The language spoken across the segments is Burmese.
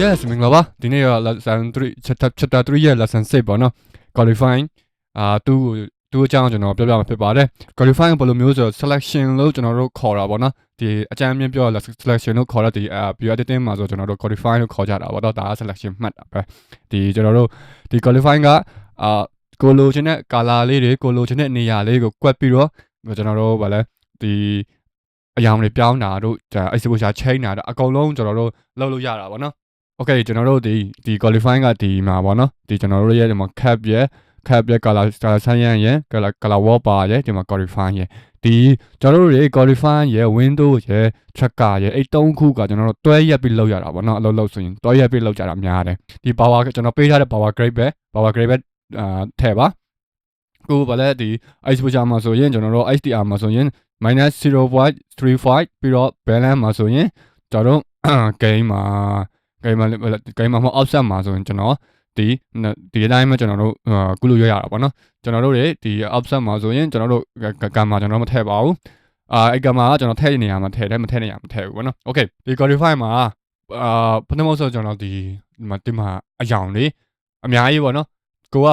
Yes မင်္ဂလာပါဒီနေ့က lesson 3 chapter chapter 3ရဲ့ lesson 6ပေါ့နော် qualifying အာသူ့သူ့အကြောင်းကျွန်တော်ပြောပြမှာဖြစ်ပါတယ် qualifying ဘယ်လိုမျိုးဆို selection လို့ကျွန်တော်တို့ခေါ်တာပေါ့နော်ဒီအကြမ်းမြင့်ပြော selection လို့ခေါ်တဲ့ဒီအာ bio editing မှာဆိုကျွန်တော်တို့ qualify လို့ခေါ်ကြတာပေါ့နော်ဒါက selection မှတ်တာပဲဒီကျွန်တော်တို့ဒီ qualifying ကအာကိုလိုချင်တဲ့ color လေးတွေကိုလိုချင်တဲ့နေရာလေးကိုကွက်ပြီးတော့ကျွန်တော်တို့ဗာလဲဒီအယောင်တွေပြောင်းတာတို့ဒါ exposure change တာတို့အကုန်လုံးကျွန်တော်တို့လုပ်လို့ရတာပေါ့နော် Okay ကျွန်တော်တို့ဒီဒီ qualifying ကဒီမှာပေါ့နော်ဒီကျွန်တော်တို့ရဲ့ဒီမှာ cap ရဲ့ cap ရဲ့ color color science ရဲ့ color color wallpaper ရဲ့ဒီမှာ qualify ရဲ့ဒီကျွန်တော်တို့တွေ qualify ရဲ့ window ရဲ့ tracker ရဲ့အဲ့သုံးခုကကျွန်တော်တို့တွဲရက်ပြီးလောက်ရတာပေါ့နော်အလုပ်လုပ်ဆိုရင်တွဲရက်ပြီးလောက်ကြတာများတယ်ဒီ power ကျွန်တော်ပေးထားတဲ့ power grade ပဲ power grade ပဲအာထည့်ပါကိုဗလဲဒီ exposure မှာဆိုရင်ကျွန်တော်တို့ HDR မှာဆိုရင် -0.35 ပြီးတော့ balance မှာဆိုရင်ကျွန်တော်တို့ game မှာ game မှာ game မှာမဟုတ် offset မှာဆိုရင်ကျွန်တော်ဒီဒီအတိုင်းပဲကျွန်တော်တို့ကုလို့ရရတာပေါ့နော်ကျွန်တော်တို့တွေဒီ offset မှာဆိုရင်ကျွန်တော်တို့ကံမှာကျွန်တော်မထည့်ပါဘူးအာအဲ့ကံမှာကျွန်တော်ထည့်နေရမှာထည့်တယ်မထည့်နေရမှာထည့်ဘူးပေါ့နော် okay ဒီ qualify မှာအာပထမဆုံးကျွန်တော်ဒီမှာဒီမှာအယောင်လေးအများကြီးပေါ့နော်ကိုက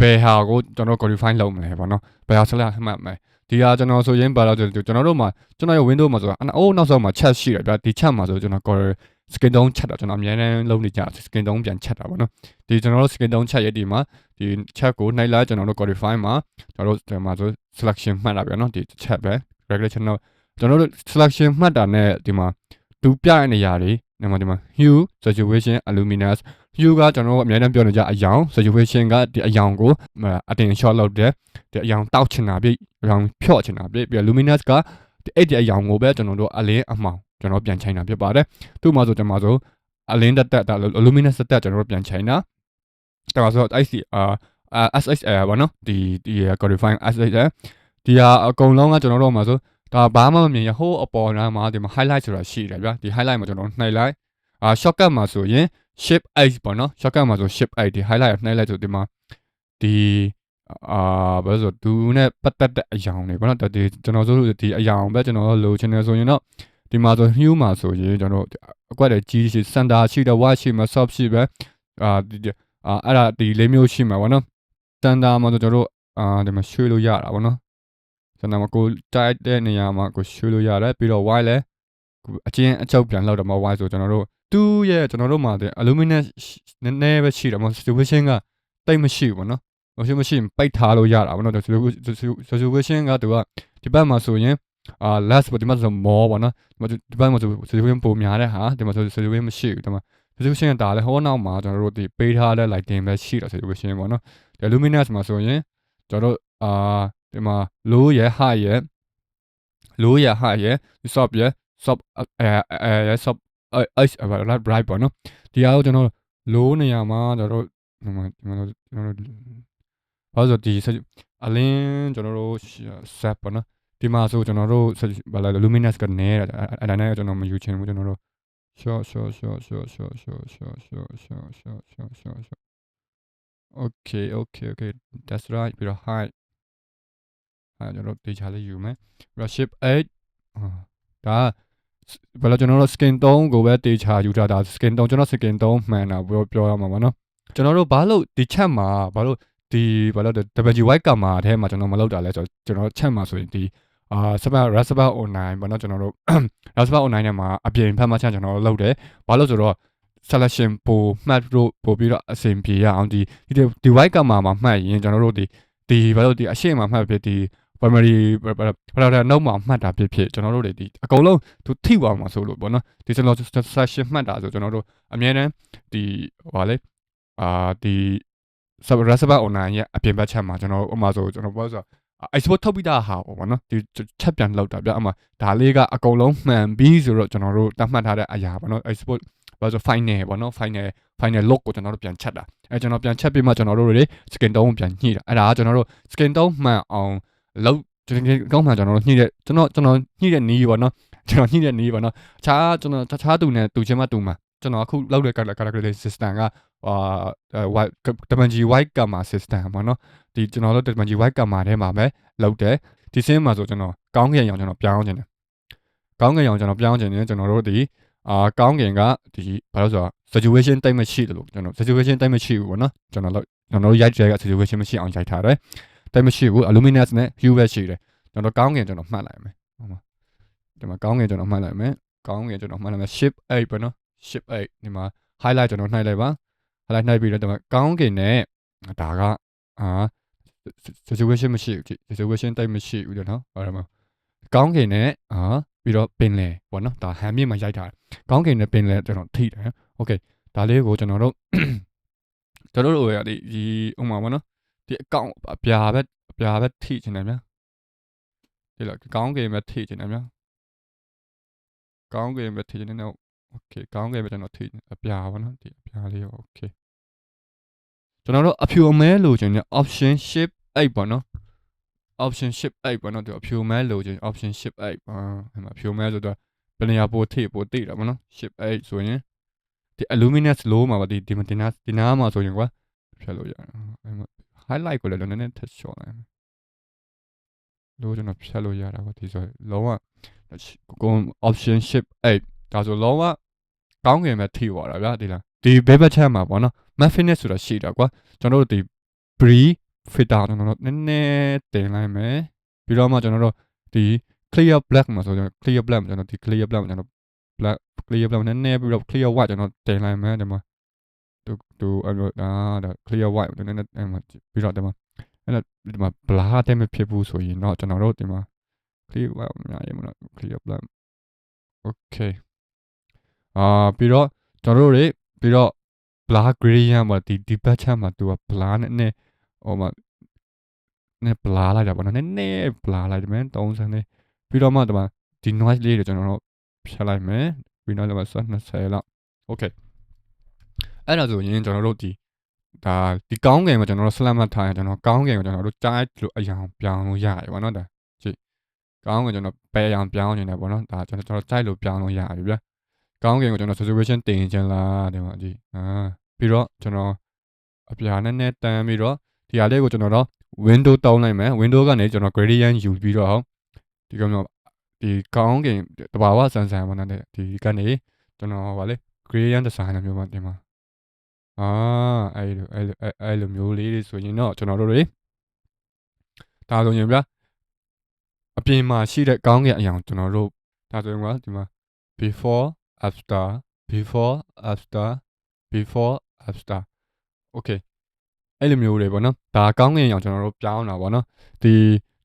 ဘယ်ဟာကိုကျွန်တော် qualify လုပ်မလဲပေါ့နော်ဘယ်ဟာဆက်လက်မှတ်မယ်ဒီဟာကျွန်တော်ဆိုရင်ဘာလို့ကျွန်တော်တို့မှာကျွန်တော်ရဲ့ window မှာဆိုတာအိုးနောက်ဆုံးမှာ chat ရှိတယ်ဗျာဒီ chat မှာဆိုကျွန်တော် skin တုံးချက်တာကျွန်တော်အများနဲ့လုံးနေကြ skin တုံးပြန်ချက်တာပေါ့နော်ဒီကျွန်တော်တို့ skin တုံးချက်ရဲ့ဒီမှာဒီ chat ကိုနှိုက်လိုက်ကျွန်တော်တို့ qualify မှာကျွန်တော်တို့ဒီမှာဆို selection မှတ်တာဗျာနော်ဒီ chat ပဲ regular channel ကျွန်တော်တို့ selection မှတ်တာနဲ့ဒီမှာသူပြတဲ့နေရာတွေဒီမှာဒီမှာ hue saturation luminous hue ကကျွန်တော်တို့အများနဲ့ပြောနေကြအယောင် saturation ကဒီအယောင်ကိုအတင် short လုပ်တယ်ဒီအယောင်တောက်ချင်တာပြည့်အယောင်ဖြော့ချင်တာပြည့်ပြီး luminous ကဒီ အဲ့ဒီအယောင်ကိုပဲကျွန်တော်တို့အလင်းအမှောင်ကျွန်တော်ပြန်ချိန်တာဖြစ်ပါတယ်သူ့မှာဆိုကျွန်တော်ဆိုအလင်းတက်တက်ဒါ luminous တက်ကျွန်တော်တို့ပြန်ချိန်တာဒါဆို IC အာ SXL ဘာနော်ဒီဒီ qualifying SXL ဒီဟာအကုန်လုံးကကျွန်တော်တို့မှာဆိုဒါဘာမှမမြင်ရဟိုးအပေါ်နားမှာဒီမှာ highlight ဆိုတာရှိတယ်ဗျာဒီ highlight မှာကျွန်တော်နှိုက်လိုက်အာ shortcut မှာဆိုရင် shift h ပေါ့နော် shortcut မှာဆို shift h ဒီ highlight နှိုက်လိုက်ဆိုဒီမှာဒီ အာဘာလို့ဆိုသူနဲ့ပတ်သက်တဲ့အယောင်တွေပေါ့နော်ဒီကျွန်တော်ဆိုဒီအယောင်ပဲကျွန်တော်လိုချင်တယ်ဆိုရင်တော့ဒီမှာဆို hue မှာဆိုရင်ကျွန်တော်အကွက်တဲ့ကြီးရှိ center ရှိတယ် white ရှိမှာ soft ရှိပဲအာဒီအာအဲ့ဒါဒီလေးမျိုးရှိမှာပေါ့နော် center မှာဆိုကျွန်တော်တို့အာဒီမှာရွှေ့လို့ရတာပေါ့နော် center မှာကိုတိုက်တဲ့နေရာမှာကိုရွှေ့လို့ရတယ်ပြီးတော့ white လည်းအချင်းအချုပ်ပြန်လောက်တယ်မှာ white ဆိုကျွန်တော်တို့သူ့ရဲ့ကျွန်တော်တို့မှာတဲ့ aluminum နည်းနည်းပဲရှိတယ်မဟုတ် situation ကတိတ်မရှိဘူးပေါ့နော် မရှိမရှိပိတ်ထားလို့ရတာပေါ့နော် situation ကသူကဒီဘက်မှာဆိုရင်အာ last ဒီမှာဆို more ပေါ့နော်ဒီဘက်မှာဆို situation ပုံများတဲ့ဟာဒီမှာဆို situation မရှိဘူးဒီမှာ situation ကဒါလည်းဟိုနောက်မှာကျွန်တော်တို့ဒီပေးထားတဲ့ lighting ပဲရှိတာ situation ပေါ့နော်ဒီ luminous မှာဆိုရင်ကျွန်တော်တို့အာဒီမှာ low ရဲ့ high ရဲ့ low ရဲ့ high ရဲ့ soft ရဲ့ soft အဲအဲ soft အဲ light bright ပေါ့နော်ဒီဟာကိုကျွန်တော် low နေရာမှာကျွန်တော်တို့ဒီမှာကျွန်တော်တို့ ဘာလို့ဆိုဒီအလင်းကျွန်တော်တို့ set ပေါ့နော်ဒီမှာဆိုကျွန်တော်တို့ဘာလဲ luminous ကနေအဲ့ဒါနဲ့ကျွန်တော်မယူချင်ဘူးကျွန်တော်တို့ short short short short short short short short short short short short short okay okay okay that's right ပြီးတော့ high အဲကျွန်တော်တေချာလေးယူမယ်ပြီးတော့ shape 8ဒါဘာလို့ကျွန်တော်တို့ skin 3ကိုပဲတေချာယူထားတာ skin 3ကျွန်တော် skin 3မှန်တာပြောပြောရမှာပါနော်ကျွန်တော်တို့ဘာလို့ဒီချက်မှာဘာလို့ ဒီဘာလို့ WG white ကမှာအဲထဲမှာကျွန်တော်မလုပ်တာလဲဆိုတော့ကျွန်တော်ချက်မှာဆိုရင်ဒီအာ Raspberry Raspberry online ပေါ့နော်ကျွန်တော်တို့ Raspberry online နဲ့မှာအပြင်ဖက်မှချက်ကျွန်တော်တို့လုပ်တယ်ဘာလို့ဆိုတော့ selection ပိုမှတ်လို့ပို့ပြီးတော့အဆင်ပြေရအောင်ဒီဒီ white ကမှာမှာမှတ်ရင်ကျွန်တော်တို့ဒီဒီဘာလို့ဒီအရှိမမှတ်ဖြစ်ဒီ primary ဘာလို့လဲနှုတ်မှာမှတ်တာဖြစ်ဖြစ်ကျွန်တော်တို့တွေဒီအကုန်လုံးသူထိပါမှာဆိုလို့ပေါ့နော်ဒီကျွန်တော် session မှတ်တာဆိုကျွန်တော်တို့အများတန်းဒီဟောလေအာဒီ Raspberry online ရဲ့အပြင်ဘက်ချက်မှာကျွန်တော်ဥပမာဆိုကျွန်တော်ပြောဆို export ထုတ်ပြီးသားဟာပေါ့နော်ဒီချက်ပြန်လောက်တာဗျအမှဒါလေးကအကုန်လုံးမှန်ပြီးဆိုတော့ကျွန်တော်တို့တတ်မှတ်ထားတဲ့အရာပေါ့နော် export ဘာလို့ final ပေါ့နော် final final log ကိုကျွန်တော်တို့ပြန်ချက်တာအဲကျွန်တော်ပြန်ချက်ပြီးမှကျွန်တော်တို့တွေ skin တုံးပြန်ညှိတာအဲ့ဒါကကျွန်တော်တို့ skin တုံးမှန်အောင်လောက်ကျွန်တော်ကောင်းမှကျွန်တော်တို့ညှိတဲ့ကျွန်တော်ကျွန်တော်ညှိတဲ့နီးပေါ့နော်ကျွန်တော်ညှိတဲ့နီးပေါ့နော်အခြားကျွန်တော်တခြားသူနဲ့တူချင်းမှတူမှာ ကျွန်တော်အခုလောက်တဲ့ calculation system ကအာ white dimension white gamma system ပေါ့နော်ဒီကျွန်တော်တို့ဒီမှာ UI ကမာထဲမှာပဲလောက်တယ်ဒီစင်းမှာဆိုကျွန်တော်ကောင်းကင်ရောင်ကျွန်တော်ပြောင်းခြင်းတယ်ကောင်းကင်ရောင်ကျွန်တော်ပြောင်းခြင်းတယ်ကျွန်တော်တို့ဒီအာကောင်းကင်ကဒီဘာလို့ဆိုတော့ situation တိတ်မရှိတယ်လို့ကျွန်တော် situation တိတ်မရှိဘူးပေါ့နော်ကျွန်တော်တို့ကျွန်တော်တို့ရိုက်တဲ့က situation မရှိအောင်ရိုက်ထားတယ်တိတ်မရှိဘူး aluminous နဲ့ hue ပဲရှိတယ်ကျွန်တော်ကောင်းကင်ကျွန်တော်မှတ်လိုက်မယ်ဟုတ်မှာဒီမှာကောင်းကင်ကျွန်တော်မှတ်လိုက်မယ်ကောင်းကင်ကျွန်တော်မှတ်လိုက်မယ် ship 8ပေါ့နော် ship 8ဒီမှာ highlight ကျွန်တော်နှိုက်လိုက်ပါ highlight နှိုက်ပြီးတော့ဒီမှာကောင်းကင်နဲ့ဒါကအာ situation မရှိဘူး situation တိတ်မရှိဘူးเนาะဟုတ်တယ်မကောင်းကင်နဲ့အာပြီးတော့ပင်လေပေါ့နော်ဒါဟမ်မြင့်မှာရိုက်ထားတယ်ကောင်းကင်နဲ့ပင်လေကျွန်တော်ထိတယ်โอเคဒါလေးကိုကျွန်တော်တို့ကျွန်တော်တို့ရဒီဒီဥမာပေါ့နော်ဒီအကောင့်အပြာပဲအပြာပဲထိချင်တယ်ဗျာဒီလောက်ကောင်းကင်ပဲထိချင်တယ်ဗျာကောင်းကင်ပဲထိချင်တယ်နော် โอเคကောင်းကင်ပဲကျွန်တော်ထိအပြာပေါ့နော်ဒီအပြာလေးရောโอเคကျွန်တော်တို့အဖြူအမဲလိုချင်တဲ့ option shift 8ပေါ့နော် option shift 8ပေါ့နော်သူအဖြူမဲလိုချင် option shift 8အာအဲ့မှာဖြူမဲဆိုတော့ဘယ်နေရာပိုထိပိုတိတာပေါ့နော် shift 8ဆိုရင်ဒီ aluminous low မှာပါဒီဒီဒီနာဒီနာမှာဆိုရင်ကွာဖြတ်လို့ရတယ်အဲ့မှာ highlight ကိုလည်းနည်းနည်းထပ်လျှော့လိုက်မယ်လို့ကျွန်တော်ဖြတ်လို့ရတာပါဒီဆိုလုံးဝကို option shift 8ဒါဆိုလုံးဝ ကောင်းကင်ပဲထိသွားတာဗျာဒီလားဒီဘဲဘက်ချက်မှာပေါ့နော် mafiness ဆိုတာရှိတာကွာကျွန်တော်တို့ဒီ bree filter ကျွန်တော်တို့နည်းနည်းတင်လိုက်မယ်ပြီးတော့မှကျွန်တော်တို့ဒီ clear black မှာဆိုကျွန်တော် clear black မှာကျွန်တော်ဒီ clear black မှာကျွန်တော် black clear black နည်းနည်းပြီးတော့ clear white ကျွန်တော်တင်လိုက်မယ်ဒီမှာတူတူအဲ့လိုဒါဒါ clear white နည်းနည်းအဲ့မှာပြီးတော့ဒီမှာအဲ့တော့ဒီမှာ blur တဲ့မဖြစ်ဘူးဆိုရင်တော့ကျွန်တော်တို့ဒီမှာ clear white များရမလား clear black okay အာပြီးတော့ကျွန်တော်တို့တွေပြီးတော့ blur gradient မှာဒီဒီဘက်ချက်မှာသူက blur နဲ့နည်းဟိုမှာနဲ့ blur လိုက်တာပေါ့နော်နည်းနည်း blur လိုက်တယ်မယ်30နဲ့ပြီးတော့မှဒီမှာဒီ noise လေးတွေကျွန်တော်တို့ဖြတ်လိုက်မယ်ပြီးတော့လည်း20လောက် okay အဲ့ဒါဆိုရင်ကျွန်တော်တို့ဒီဒါဒီကောင်းကင်မှာကျွန်တော်တို့ slam ထားရင်ကျွန်တော်ကောင်းကင်ကိုကျွန်တော်တို့ကြားလို့အရာပြောင်းလို့ရတယ်ပေါ့နော်ဒါကြည့်ကောင်းကင်ကျွန်တော်ပယ်အောင်ပြောင်းနေတယ်ပေါ့နော်ဒါကျွန်တော်ကျွန်တော်ကြိုက်လို့ပြောင်းလို့ရပြီဗျာ ကောင်းကင်ကိုကျွန်တော် saturation တင်ချင်လားဒီမှာကြည့်အာပြီးတော့ကျွန်တော်အပြာနဲ့နဲ့တန်းပြီးတော့ဒီဟာလေးကိုကျွန်တော်တော့ window တောင်းလိုက်မယ် window ကနေကျွန်တော် gradient ယူပြီးတော့ဒီကောင်တော့ဒီကောင်းကင်တဘာဝဆန်ဆန်မနာတဲ့ဒီကနေကျွန်တော်ဗာလေ gradient design မျိုးမှတင်ပါအာအဲ့လိုအဲ့လိုအဲ့လိုမျိုးလေးတွေဆိုရင်တော့ကျွန်တော်တို့တွေဒါဆိုရင်ဗျာအပြင်မှာရှိတဲ့ကောင်းကင်အရာကျွန်တော်တို့ဒါဆိုရင်ကဒီမှာ before after before after before after okay အဲ့လိုမျိုးတွေပေါ့နော်ဒါကောင်းကင်အောင်ကျွန်တော်တို့ပြောင်းတာပေါ့နော်ဒီ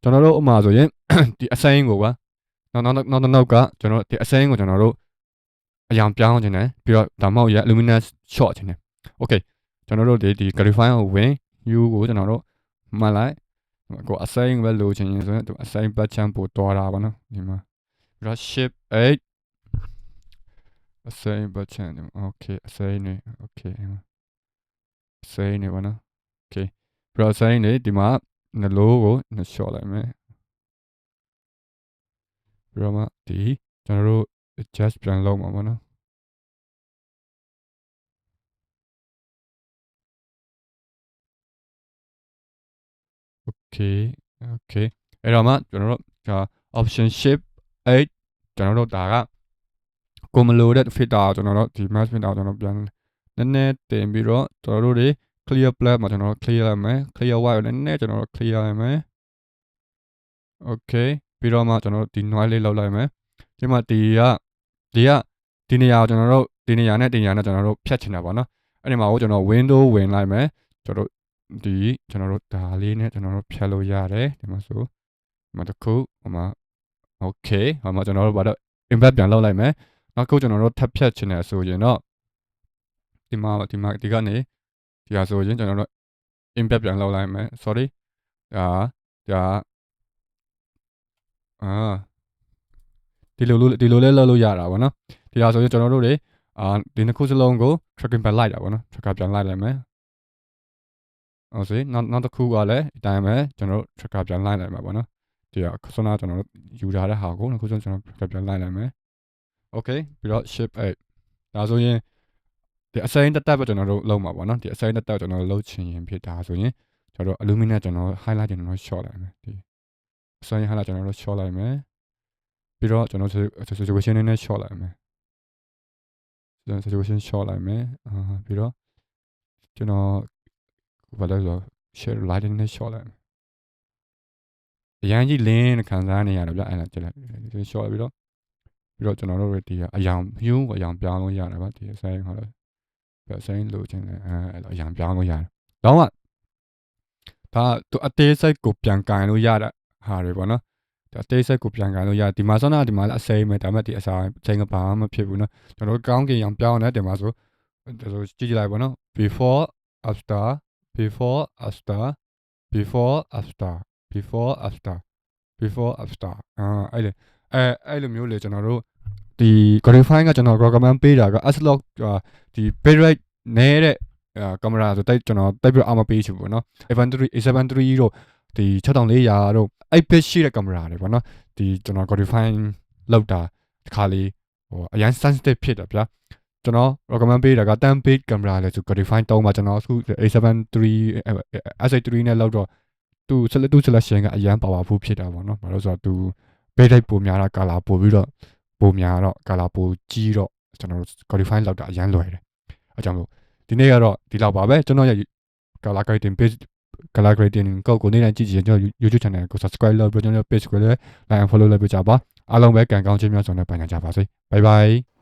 ကျွန်တော်တို့ဥမာဆိုရင်ဒီအစိမ်းကိုကနောက်နောက်နောက်နောက်ကကျွန်တော်ဒီအစိမ်းကိုကျွန်တော်တို့အရောင်ပြောင်းခြင်းတယ်ပြီးတော့ဒါမှမဟုတ်ရ luminous short ခြင်းတယ် okay ကျွန်တော်တို့ဒီဒီ clarify ကိုဝင် u ကိုကျွန်တော်တို့မှတ်လိုက်ကိုအစိမ်းပဲလိုချင်ရင်ဆိုရင်သူအစိမ်းပတ်ချမ်းပို့တော်တာပေါ့နော်ဒီမှာပြီးတော့ ship 8 အစိမ်းပတ်ချမ်း okay အစိမ်းနေ okay အစိမ်းနေပါနော် okay ပြီးတော့ဆိုင်နေဒီမှာနှလို့ကိုနှလျှော့လိုက်မယ်ပြီးတော့မှဒီကျွန်တော်တို့ adjust ပြန်လုပ်မှာပေါ့နော် okay okay အဲ့တော့မှကျွန်တော်တို့ဒါ option shift 8ကျွန်တော်တို့ဒါက ကိုမလိုတဲ့ filter ကျွန်တော်တို့ဒီ mask filter ကျွန်တော်ပြန်နည်းနည်းတင်ပြီးတော့ကျွန်တော်တို့တွေ clear black မှာကျွန်တော်တို့ clear ရမယ် clear white ကိုလည်းနည်းကျွန်တော်တို့ clear ရမယ် okay ပြီးတော့မှကျွန်တော်တို့ဒီ noise လေးလောက်လိုက်မယ်ဒီမှာဒီကဒီကဒီနေရာကိုကျွန်တော်တို့ဒီနေရာနဲ့ဒီနေရာနဲ့ကျွန်တော်တို့ဖြတ်ချင်တာပေါ့နော်အဲ့ဒီမှာကိုကျွန်တော် window ဝင်လိုက်မယ်ကျွန်တော်တို့ဒီကျွန်တော်တို့ဒါလေးနဲ့ကျွန်တော်တို့ဖြတ်လို့ရတယ်ဒီမှာဆိုဒီမှာတစ်ခုဟိုမှာ okay ဟိုမှာကျွန်တော်တို့ဘာလို့ impact ပြန်လောက်လိုက်မယ် နောက်ခုကျွန်တော်တို့ထပ်ဖြတ်ချင်တယ်ဆိုရင်တော့ဒီမှာဒီမှာဒီကနေဒီဟာဆိုရင်ကျွန်တော်တို့ impact ပြန်လောက်လိုက်မယ် sorry ဒါဒါအာဒီလိုလိုဒီလိုလဲလောက်လို့ရတာဗောနော်ဒီဟာဆိုရင်ကျွန်တော်တို့တွေအာဒီနှစ်ခုစလုံးကို tracking ပြန်လိုက်တာဗောနော် tracker ပြန်လိုက်လိုက်မယ်ဟုတ်စေနောက်နောက်တစ်ခုကလည်းအတိုင်းပဲကျွန်တော်တို့ tracker ပြန်လိုက်လိုက်မှာဗောနော်ဒီဟာခုနကကျွန်တော်တို့ယူထားတဲ့ဟာကိုနှစ်ခုစလုံးကျွန်တော် tracker ပြန်လိုက်လိုက်မယ် okay ပြီးတော့ ship 8ဒါဆိုရင်ဒီအစိမ်းတက်တက်ပဲကျွန်တော်တို့လုံးမှာပေါ့နော်ဒီအစိမ်းတက်တက်ကျွန်တော်တို့လုံးချင်ရင်ဖြစ်တာဆိုရင်ကျွန်တော် aluminum ကျွန်တော် highlight ကျွန်တော် short လိုက်မယ်ဒီစွမ်းရ highlight ကျွန်တော်တို့ short လိုက်မယ်ပြီးတော့ကျွန်တော် situation နဲ့ short လိုက်မယ်ကျွန်တော် situation short လိုက်မယ်အာပြီးတော့ကျွန်တော်ဘာလဲဆို share lighting နဲ့ short လိုက်မယ်အရန်ကြီးလင်းခံစားနေရတယ်ဗျအဲ့ဒါကြည့်လိုက် short ပြီးတော့ ပြီးတော့ကျွန်တော်တို့ဒီအယောင် view အယောင်ပြောင်းလို့ရတယ်ဗျဒီ sign ဟုတ်လားပြဆိုင်လို့ချင်းလဲအဲအဲ့လိုအယောင်ပြောင်းလို့ရတယ်တော့ကဒါသူအသေးစိတ်ကိုပြန်ကန်လို့ရတဲ့ဟာတွေပေါ့နော်ဒါအသေးစိတ်ကိုပြန်ကန်လို့ရဒီမှာဆောနာဒီမှာလည်းအစိမ်းပဲဒါပေမဲ့ဒီအစာချိန်ကဘာမှမဖြစ်ဘူးနော်ကျွန်တော်ကောင်းကင်ရောင်ပြောင်းနေတယ်မှာဆိုဆိုကြည့်ကြလိုက်ပါနော် before after before after before after before after before after အာအဲ့လေ အဲအဲ့လိုမျိုးလေကျွန်တော်တို့ဒီ Grafine ကကျွန်တော် recommend ပေးတာက Aslog ဒီ bitrate နည်းတဲ့ကင်မရာဆိုတိုက်ကျွန်တော်တိုက်ပြီးအာမပေးချင်ပေါ့နော်73 A73 တို့ဒီ6400တို့အဲ့ bit ရှိတဲ့ကင်မရာတွေပေါ့နော်ဒီကျွန်တော် Grafine လောက်တာတခါလေးဟိုအရင် sensitive ဖြစ်တယ်ဗျာကျွန်တော် recommend ပေးတာက10 bit ကင်မရာလဲဆို Grafine တောင်းပါကျွန်တော်အခု A73 S83 နဲ့လောက်တော့သူ selection ကအရန် powerful ဖြစ်တာပေါ့နော်ဘာလို့ဆိုတော့သူ bit rate ပိုများတာ color ပိုပြီးတော့ပိုများတော့ color ပိုကြီးတော့ကျွန်တော် Glorify လောက်တာအရန်လွယ်တယ်အကြောင်းလို့ဒီနေ့ကတော့ဒီလောက်ပါပဲကျွန်တော်ရဲ့ color grading page color grading ကိုကိုနေ့တိုင်းကြည့်ကြည့်ကျွန်တော် YouTube channel ကို subscribe လုပ်ပြီးကျွန်တော် page ကိုလည်း like and follow လုပ်ပေးကြပါအားလုံးပဲကံကောင်းခြင်းများစွာနဲ့ပန်ကြပါစေ bye bye